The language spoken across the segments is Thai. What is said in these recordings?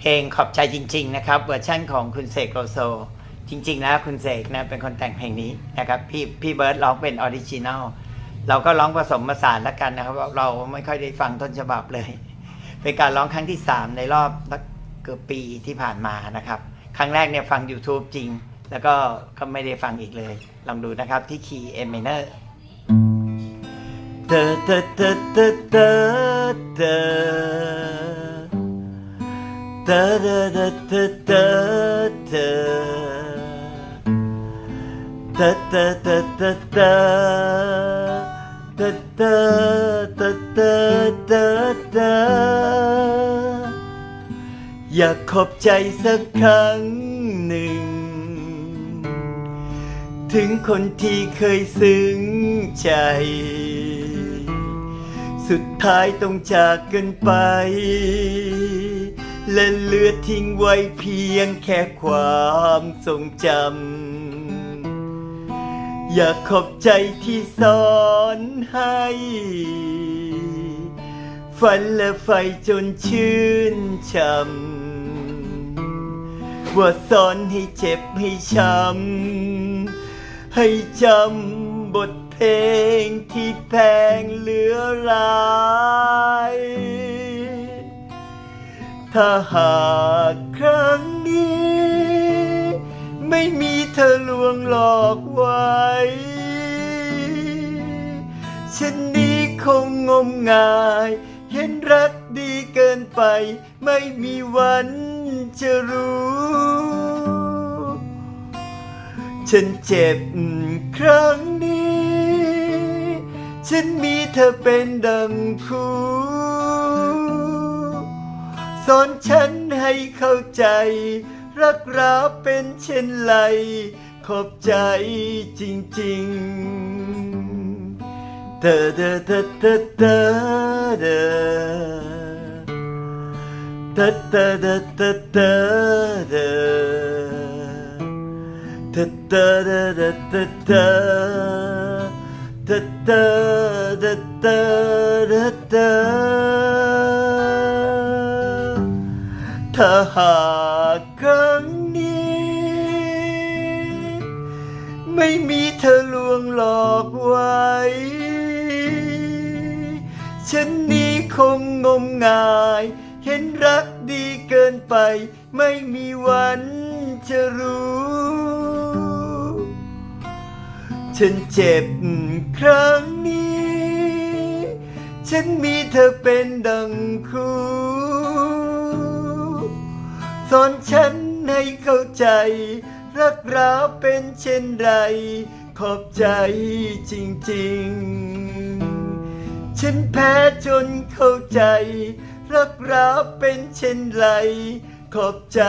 เพลงขอบใจจริง ๆ นะครับ เวอร์ชั่นของคุณเสกโลโซ จริง ๆ แล้วคุณเสกนะเป็นคนแต่งเพลงนี้นะครับพี่พี่เบิร์ดร้องเป็นออริจินัลเราก็ร้องผสมผสานแล้วกันนะครับ เราไม่ค่อยได้ฟังต้นฉบับเลย เป็นการร้องครั้งที่ 3 ในรอบเกือบปีที่ผ่านมานะครับ ครั้งแรกเนี่ยฟัง YouTube จริง แล้วก็ก็ไม่ได้ฟังอีกเลย ลองดูนะครับที่คีย์เอเมเนอร์เตเตเตเตเต อเตอเตอเตอเตอเตอเตอเตอเตอเตอเตอเตอเตอเตอเตออยากขอบใจสักครั้งหนึ่ง ถึงคนที่เคยซึ้งใจ สุดท้ายต้องจากกันไป และเหลือทิ้งไว้เพียงแค่ความทรงจำ อยากขอบใจที่สอนให้ ฝันและไฟจนชื่นช่ำ ว่าสอนให้เจ็บให้ช้ำ ให้จำบทเพลงที่แพงเหลือหลาย ถ้าหากครั้งนี้ ไม่มีเธอลวงหลอกไว้ ฉันนี้คงงมงาย เห็นรักดีเกินไป ไม่มีวันจะรู้ ฉันเจ็บครั้งนี้ ฉันมีเธอเป็นดังคู่ อนฉันให้เข้าใจ รักราเป็นเช่นไร ขอบใจจริงๆเธอเธอเธอเธอเธอเธอเธอเธอเธอเธอเธอเธอ Ta ta da da da da ta ta da da da da ถ้าหากครั้งนี้ ไม่มีเธอลวงหลอกไว้ ฉันนี้คงงมงาย เห็นรักดีเกินไป ไม่มีวันจะรู้ ฉันเจ็บครั้งนี้ ฉันมีเธอเป็นดังคู่ สอนฉันให้เข้าใจ รักราเป็นเช่นไร ขอบใจจริงๆ ฉันแพ้จนเข้าใจ รักราเป็นเช่นไร ขอบใจ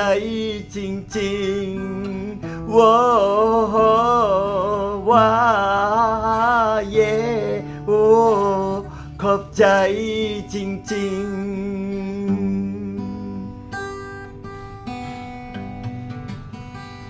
จริงๆว้าวว้าเย่โอ้ขอบใจจริงๆ